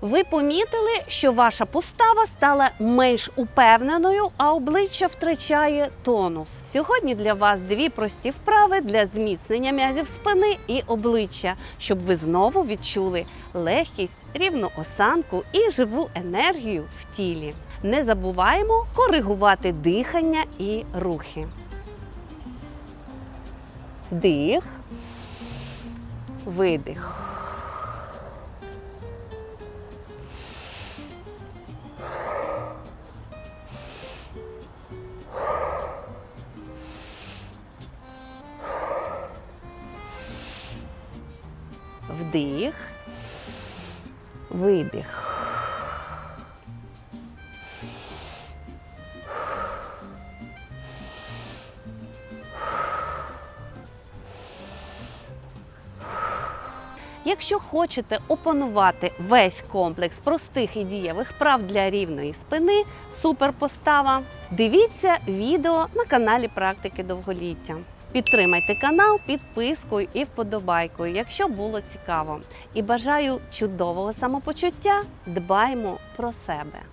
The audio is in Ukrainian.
Ви помітили, що ваша постава стала менш упевненою, а обличчя втрачає тонус. Сьогодні для вас дві прості вправи для зміцнення м'язів спини і обличчя, щоб ви знову відчули легкість, рівну осанку і живу енергію в тілі. Не забуваємо коригувати дихання і рухи. Вдих, видих. Вдих, видих. Якщо хочете опанувати весь комплекс простих і дієвих прав для рівної спини, суперпостава, дивіться відео на каналі Практики довголіття. Підтримайте канал підпискою і вподобайкою, якщо було цікаво. І бажаю чудового самопочуття. Дбаймо про себе.